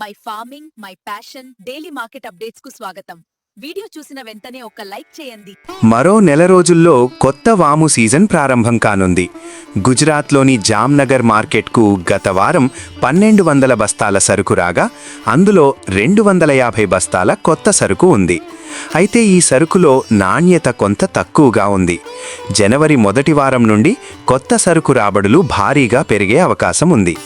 My farming my passion daily market అప్డేట్స్కు స్వాగతం. Video చూసిన వెంటనే ఒక లైక్ చేయండి. మరో నెల రోజుల్లో కొత్త వాము సీజన్ ప్రారంభం కానుంది. గుజరాత్లోని జామ్నగర్ మార్కెట్కు గత వారం పన్నెండు వందల బస్తాల సరుకు రాగా అందులో రెండు వందల యాభై బస్తాల కొత్త సరుకు ఉంది. అయితే ఈ సరుకులో నాణ్యత కొంత తక్కువగా ఉంది. జనవరి మొదటి వారం నుండి కొత్త సరుకు రాబడులు భారీగా పెరిగే అవకాశం ఉంది.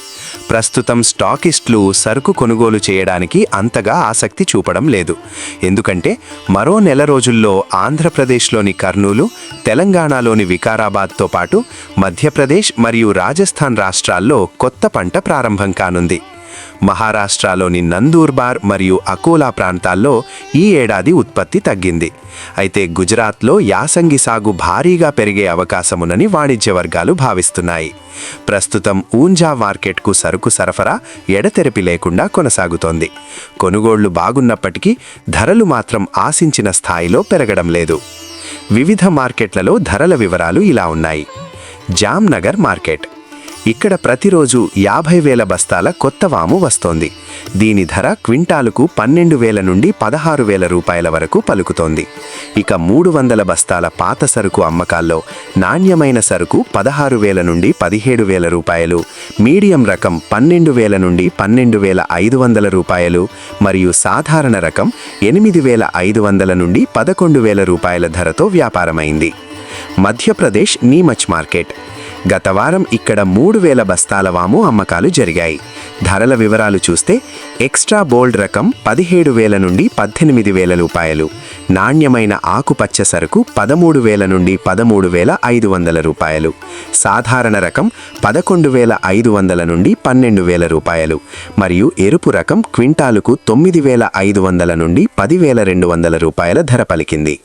ప్రస్తుతం స్టాకిస్టులు సరుకు కొనుగోలు చేయడానికి అంతగా ఆసక్తి చూపడం లేదు. ఎందుకంటే మరో నెల రోజుల్లో ఆంధ్రప్రదేశ్లోని కర్నూలు తెలంగాణలోని వికారాబాద్తో పాటు మధ్యప్రదేశ్ మరియు రాజస్థాన్ రాష్ట్రాల్లో కొత్త పంట ప్రారంభం కానుంది. మహారాష్ట్రలోని నందూర్బార్ మరియు అకోలా ప్రాంతాల్లో ఈ ఏడాది ఉత్పత్తి తగ్గింది. అయితే గుజరాత్లో యాసంగి సాగు భారీగా పెరిగే అవకాశమునని వాణిజ్య వర్గాలు భావిస్తున్నాయి. ప్రస్తుతం ఊంజా మార్కెట్కు సరుకు సరఫరా ఎడతెరిపి లేకుండా కొనసాగుతోంది. కొనుగోళ్ళు బాగున్నప్పటికీ ధరలు మాత్రం ఆశించిన స్థాయిలో పెరగడం లేదు. వివిధ మార్కెట్లలో ధరల వివరాలు ఇలా ఉన్నాయి. జామ్నగర్ మార్కెట్. ఇక్కడ ప్రతిరోజు యాభై వేల బస్తాల కొత్త వాము వస్తోంది. దీని ధర క్వింటాలుకు పన్నెండు వేల నుండి పదహారు వేల రూపాయల వరకు పలుకుతోంది. ఇక మూడు వందల బస్తాల పాత సరుకు అమ్మకాల్లో నాణ్యమైన సరుకు పదహారు వేల నుండి పదిహేడు వేల రూపాయలు మీడియం రకం పన్నెండు వేల నుండి పన్నెండు వేల ఐదు వందల రూపాయలు మరియు సాధారణ రకం ఎనిమిది వేల ఐదు వందల నుండి పదకొండు వేల రూపాయల ధరతో వ్యాపారమైంది. మధ్యప్రదేశ్ నీమచ్ మార్కెట్. గత వారం ఇక్కడ మూడు వేల బస్తాల వాము అమ్మకాలు జరిగాయి. ధరల వివరాలు చూస్తే ఎక్స్ట్రా బోల్డ్ రకం పదిహేడు వేల నుండి పద్దెనిమిది వేల రూపాయలు. నాణ్యమైన ఆకుపచ్చ సరుకు పదమూడు వేల నుండి పదమూడు వేల ఐదు వందల రూపాయలు. సాధారణ రకం పదకొండు వేల ఐదు వందల నుండి పన్నెండు వేల రూపాయలు. మరియు ఎరుపు రకం క్వింటాలుకు తొమ్మిది వేల ఐదు వందల నుండి పదివేల రెండు వందల రూపాయల ధర పలికింది.